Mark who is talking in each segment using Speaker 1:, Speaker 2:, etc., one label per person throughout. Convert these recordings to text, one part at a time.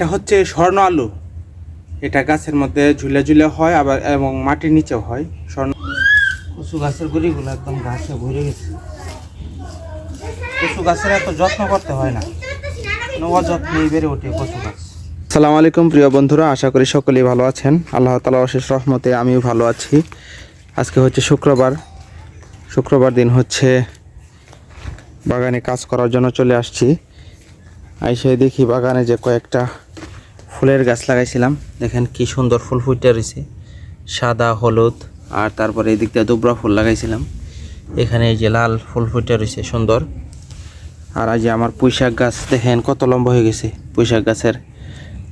Speaker 1: এটা হচ্ছে স্বর্ণ আলু। এটা গাছের মধ্যে ঝুলে ঝুলে হয় আবার এবং মাটির নিচেও হয়। স্বর্ণ কচু গাছের গুড়িগুলো একদম গাছে ভরে গেছে। কচু গাছের এত যত্ন করতে হয় না। অযত্নেই বেড়ে ওঠে কচু গাছ। সালাম আলাইকুম প্রিয় বন্ধুরা আশা করি সকলেই ভালো আছেন। আল্লাহ তালা অশেষ রহমতে আমিও ভালো আছি। আজকে হচ্ছে শুক্রবার। শুক্রবার দিন হচ্ছে বাগানে কাজ করার জন্য চলে আসছি। আইসে দেখি বাগানে যে কয়েকটা ফুলের গাছ লাগাইছিলাম। দেখেন কি সুন্দর ফুল ফুটে রয়েছে। সাদা, হলুদ, আর তারপরে এদিক দিয়ে দুবরা ফুল লাগাইছিলাম। এখানে এই যে লাল ফুল ফুটে রয়েছে, সুন্দর। আর আজ আমার পুঁইশাক গাছ, দেখেন কত লম্বা হয়ে গেছে। পুঁইশাক গাছের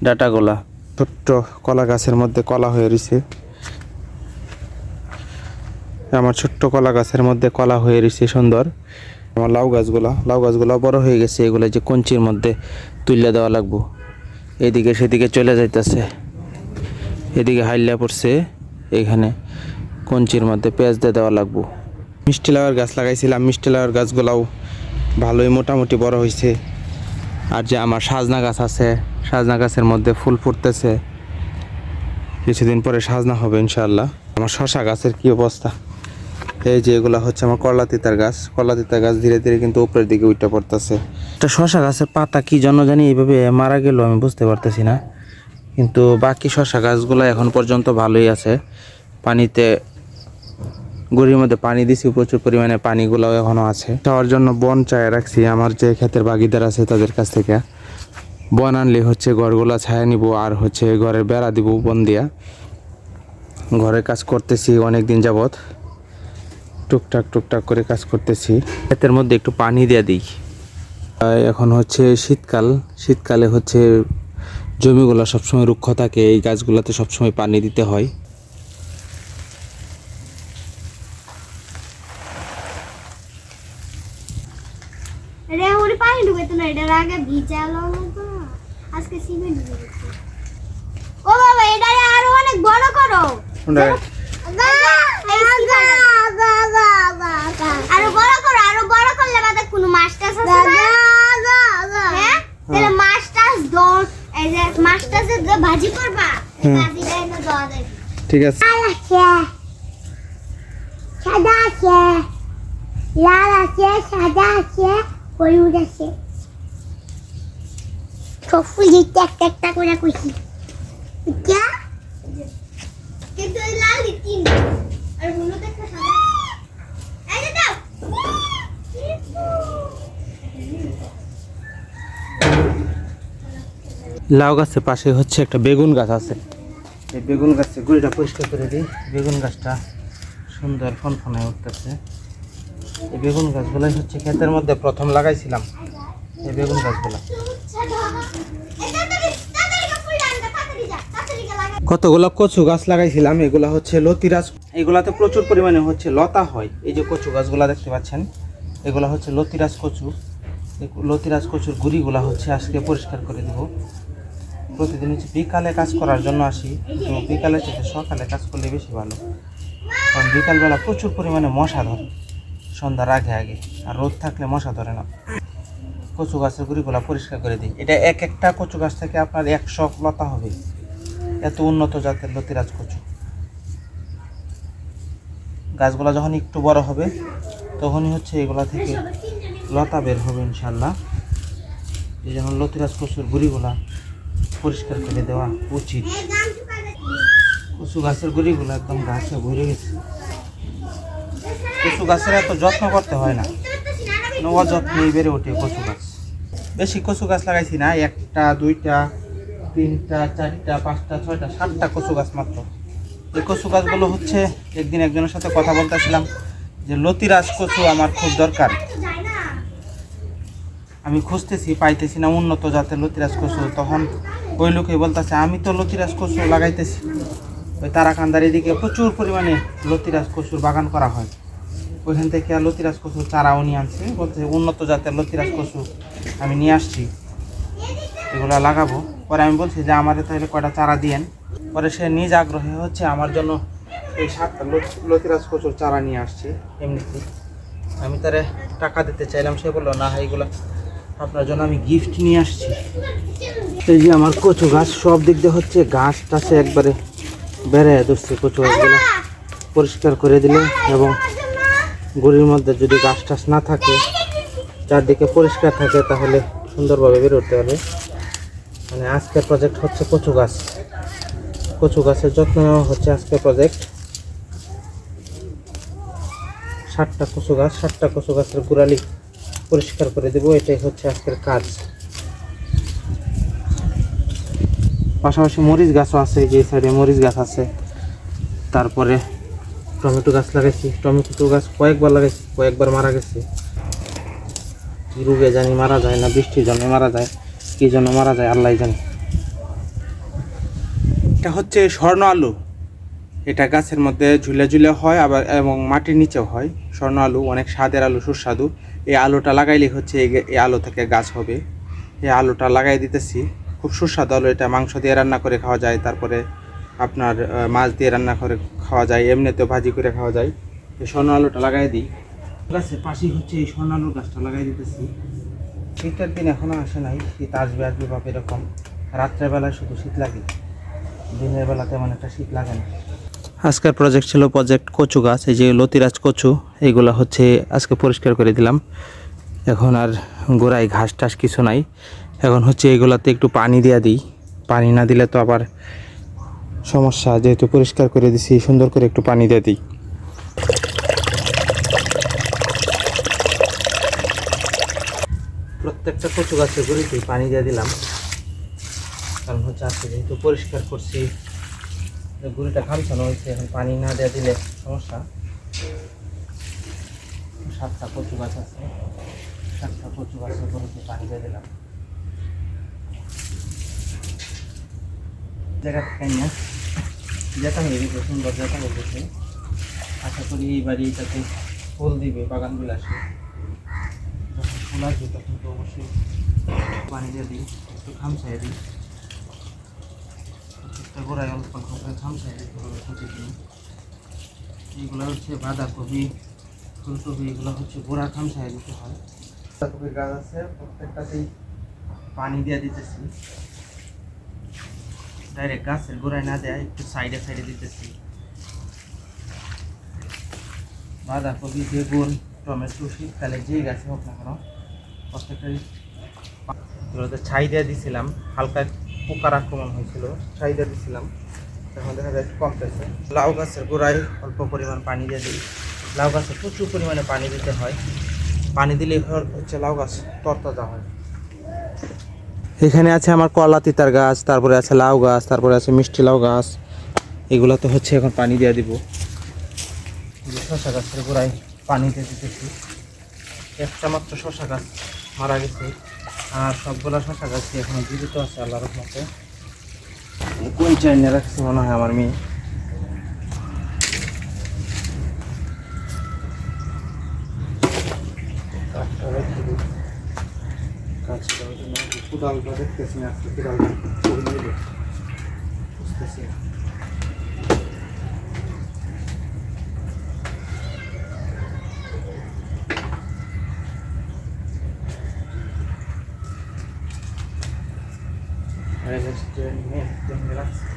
Speaker 1: ডাটাগুলা, ছোট্ট কলা গাছের মধ্যে কলা হয়ে রয়েছে। আমার ছোট্ট কলা গাছের মধ্যে কলা হয়ে রয়েছে, সুন্দর। আমার লাউ গাছগুলা লাউ গাছগুলা বড় হয়ে গেছে। এগুলো যে কঞ্চির মধ্যে তুলে দেওয়া লাগবো। এদিকে সেদিকে চলে যাইতেছে। এদিকে হাইল্লা পড়ছে, এখানে কঞ্চির মধ্যে পেঁয়াজ দিয়ে দেওয়া লাগবো। মিষ্টি লাউয়ের গাছ লাগাইছিলাম, মিষ্টি লাউয়ের গাছগুলাও ভালোই মোটামুটি বড় হয়েছে আর যে আমার সাজনা গাছ আছে, সাজনা গাছের মধ্যে ফুল ফুটতেছে। কিছুদিন পরে সাজনা হবে ইনশাল্লাহ আমার শশা গাছের কি অবস্থা? এই যে এগুলা হচ্ছে আমার করলা তিতার গাছ। করলা তিতার গাছ ধীরে ধীরে কিন্তু উপরের দিকে উঠে পড়তেছে। একটা শশা গাছের পাতা কি জন্য জানি এইভাবে মারা গেল আমি বুঝতে পারতেছি না। কিন্তু বাকি শশা গাছগুলো এখন পর্যন্ত ভালোই আছে। পানিতে, গড়ির মধ্যে পানি দিছি, প্রচুর পরিমাণে পানিগুলোও এখনও আছে। খাওয়ার জন্য বন চায় রাখছি আমার যে ক্ষেতের বাগিদার আছে তাদের কাছ থেকে। বন আনলে হচ্ছে ঘরগুলা ছায়া নিব আর হচ্ছে ঘরের বেড়া দিব বন দিয়া। ঘরে কাজ করতেছি অনেক দিন যাবত টুকটাক টুকটাক করে কাজ করতেছি। ক্ষেতের মধ্যে একটু পানি দিয়ে দিই। এখন হচ্ছে শীতকাল। শীতকালে হচ্ছে জমিগুলো সবসময় রুক্ষ থাকে এই গাছগুলোতে সবসময় পানি দিতে হয়।
Speaker 2: পানি ঢুকাইতো না এটার আগে ভিজালো তো আজকে সিমেন্ট ঢুকে গেছে ও বাবা এটারে আরও অনেক বড় করো এই সিমেন্ট। আরও বড় করো আরও বড় করলে বাদে কোনো মাছ টাছ আছে না হ্যাঁ তাহলে মাছ টাছ দর এই যে মাছ টাছের যে ভাজি করবা
Speaker 1: হুম।
Speaker 2: ভাজি দেয় না দেওয়া যায়
Speaker 1: ঠিক আছে।
Speaker 2: লাল আছে সাদা আছে লাল আছে সাদা আছে হলুদ আছে। সব ফুল একটা একটা করে কইছি। বুঝছা কিন্তু এই লাল তিন আর হলুদ একটা সাদা এই যে দাও
Speaker 1: লাউ গাছের পাশে হচ্ছে একটা বেগুন গাছ আছে। এই বেগুন গাছের গুড়িটা পরিষ্কার করে দিই। বেগুন গাছটা সুন্দর ফনফনায় উঠতেছে। এই বেগুন গাছগুলাই হচ্ছে ক্ষেতের মধ্যে প্রথম লাগাইছিলাম। এই বেগুন গাছগুলা। কতগুলো কচু গাছ লাগাইছিলাম, এগুলা হচ্ছে লতিরাজ এগুলাতে প্রচুর পরিমাণে হচ্ছে লতা হয়। এই যে কচু গাছগুলা দেখতে পাচ্ছেন, এগুলা হচ্ছে লতিরাজ কচু। লতিরাজ কচুর গুড়িগুলা হচ্ছে আজকে পরিষ্কার করে দেবো। প্রতিদিন হচ্ছে বিকালে কাজ করার জন্য আসি তো বিকালে থেকে সকালে কাজ করলে বেশি ভালো। কারণ বিকালবেলা প্রচুর পরিমাণে মশা ধরে, সন্ধ্যার আগে আগে, আর রোদ থাকলে মশা ধরে না। কচু গাছের গুড়িগুলা পরিষ্কার করে দিই। এটা এক একটা কচু গাছ থেকে আপনার একশো লতা হবে। এত উন্নত জাতের লতিরাজ কচু। গাছগুলা যখন একটু বড় হবে, তখনই হচ্ছে এগুলা থেকে লতা বের হবে ইনশাল্লাহ। এই জন্য লতিরাজ কচুর গুড়িগুলা পরিষ্কার করে দেওয়া উচিত। কচু গাছের গুড়িগুলো একদম গাছে ভরে গেছে। কচু গাছের এত যত্ন করতে হয় না। অযত্নেই বেড়ে ওঠে কচু গাছ। বেশি কচু গাছ লাগাইছি না, একটা, দুইটা, তিনটা, চারটা, পাঁচটা, ছয়টা, সাতটা কচু গাছ মাত্র। এই কচু গাছগুলো হচ্ছে একদিন একজনের সাথে কথা বলতেছিলাম যে লতিরাজ কচু আমার খুব দরকার। আমি খুঁজতেছি, পাইতেছি না, উন্নত জাতের লতিরাজ কচু। তখন ওই লোকে বলতেছে, আমি তো লতিরাজ কচু লাগাইতেছি। ওই তারাকান্দার এদিকে প্রচুর পরিমাণে লতিরাজ কচুর বাগান করা হয়। ওইখান থেকে আর লতিরাজ কচুর চারাও নিয়ে আনছে। বলছে উন্নত জাতের লতিরাজ কচু আমি নিয়ে আসছি। এগুলো লাগাবো। পরে আমি বলছি যে আমাদের তাহলে কয়টা চারা দিয়েন। পরে সে নিজ আগ্রহে হচ্ছে, আমার জন্য এই সাতটা লত- লতিরাজ কচুর চারা নিয়ে আসছে। এমনিতে আমি তারে টাকা দিতে চাইলাম, সে বলল, না এইগুলো আপনার জন্য আমি গিফট নিয়ে আসছি। এই যে আমার কচু গাছ, সব দিক দিয়ে হচ্ছে গাছ টাছে একবারে বেড়ে ধরছে কচু গাছগুলো। পরিষ্কার করে দিলে এবং গুড়ির মধ্যে যদি গাছ টাছ না থাকে, চারদিকে পরিষ্কার থাকে, তাহলে সুন্দরভাবে বের উঠতে পারবে মানে আজকের প্রজেক্ট হচ্ছে কচু গাছ। কচু গাছের যত্ন নেওয়া হচ্ছে আজকের প্রজেক্ট ষাটটা কচু গাছ ষাটটা কচু গাছের গোড়ালি পরিষ্কার করে দেবো, এটাই হচ্ছে আজকের কাজ। পাশাপাশি মরিচ গাছও আছে যে সাইডে মরিচ গাছ আছে। তারপরে টমেটো গাছ লাগাইছি। টমেটো গাছ কয়েকবার লাগাইছি, কয়েকবার মারা গেছে। কি রোগে জানি মারা যায় না, বৃষ্টির জন্য মারা যায়, কি জন্য মারা যায় আল্লাহ জানি। এটা হচ্ছে স্বর্ণ আলু। এটা গাছের মধ্যে ঝুলে ঝুলে হয়, আবার এবং মাটির নিচেও হয়। স্বর্ণ আলু, অনেক স্বাদের আলু, সুস্বাদু। এই আলুটা লাগাইলে হচ্ছে এই আলু থেকে গাছ হবে। এই আলুটা লাগাই দিতেছি। খুব সুস্বাদু আলু এটা। মাংস দিয়ে রান্না করে খাওয়া যায়। তারপরে আপনার মাছ দিয়ে রান্না করে খাওয়া যায়। এমনিতেও ভাজি করে খাওয়া যায়। এই স্বর্ণ আলুটা লাগাই দিই। গাছের পাশেই হচ্ছে এই স্বর্ণ আলুর গাছটা লাগাই দিতেছি। শীতের দিন এখনও আসে নাই। শীত আসবে আসবে বাপ এরকম। রাত্রেবেলায় শুধু শীত লাগে। দিনের বেলা তেমন একটা শীত লাগে না। আজকের প্রজেক্ট ছিল প্রজেক্ট কচু গাছ, এই যে লতিরাজ কচু এইগুলো হচ্ছে আজকে পরিষ্কার করে দিলাম। এখন আর গোড়ায় ঘাস টাস কিছু নাই। এখন হচ্ছে এগুলাতে একটু পানি দিয়ে দিই। পানি না দিলে তো আবার সমস্যা, যেহেতু পরিষ্কার করে দিছি, সুন্দর করে একটু পানি দিয়ে দিই। প্রত্যেকটা কচু গাছের গুঁড়িতেই পানি দিয়ে দিলাম। কারণ হচ্ছে আজকে যেহেতু পরিষ্কার করছি গুঁড়িটা খামছানো হয়েছে এখন পানি না দেওয়া দিলে সমস্যা। সাতটা কচু গাছ আছে। সাতটা কচু গাছের গুঁড়িতে পানি দিয়ে দিলাম। জায়গা থেকে না হয়ে গেছে সুন্দর যেটা হয়ে আশা করি এই বাড়িটাতে ফুল দিবে বাগান বিলাসে যখন ফুল আসবে, তখন তো অবশ্যই পানি দিয়ে দিই একটু খামছাই দিই গোড়ায় অল্প অল্প করে দিতে প্রতিদিন এইগুলো হচ্ছে বাঁধাকপি, ফুলকপি, এগুলো হচ্ছে গোড়া খামছাই দিতে হয়। বাঁধাকপির গাছ আছে, প্রত্যেকটাতেই পানি দিয়ে দিতেছি। ডাইরেক্ট গাছের গোড়ায় না দেয়, একটু সাইডে সাইডে দিতেছি। বাঁধাকপি, বেগুন, টমেটো, শীতকালে যেই গাছে হোক না কেন, প্রত্যেকটারই এগুলোতে ছাই দিয়ে দিছিলাম, হালকা পোকার আক্রমণ হয়েছিল, চাহিদা দিছিলাম। এখন দেখা যায় একটু কমতেছে। লাউ গাছের গোড়ায় অল্প পরিমাণ পানি দিয়ে দিই। লাউ গাছে প্রচুর পরিমাণে পানি দিতে হয়। পানি দিলে হচ্ছে লাউ গাছ তরতাজা হয়। এখানে আছে আমার কলা, তিতার গাছ, তারপরে আছে লাউ গাছ, তারপরে আছে মিষ্টি লাউ গাছ। এগুলো তো হচ্ছে এখন পানি দিয়ে দিব। শশা গাছের গোড়ায় পানি দিয়ে দিতেছি। একটা মাত্র শশা গাছ মারা গেছে। আর সবগুলা শশা গাছই এখনও জীবিত আছে আল্লাহর রহমতে। কোন চাইনে রাখছে মনে হয় আমার মেয়ে। কোদালটা দেখতেছি না কোদালটা বুঝতেছি না। 在这这里面，这里面。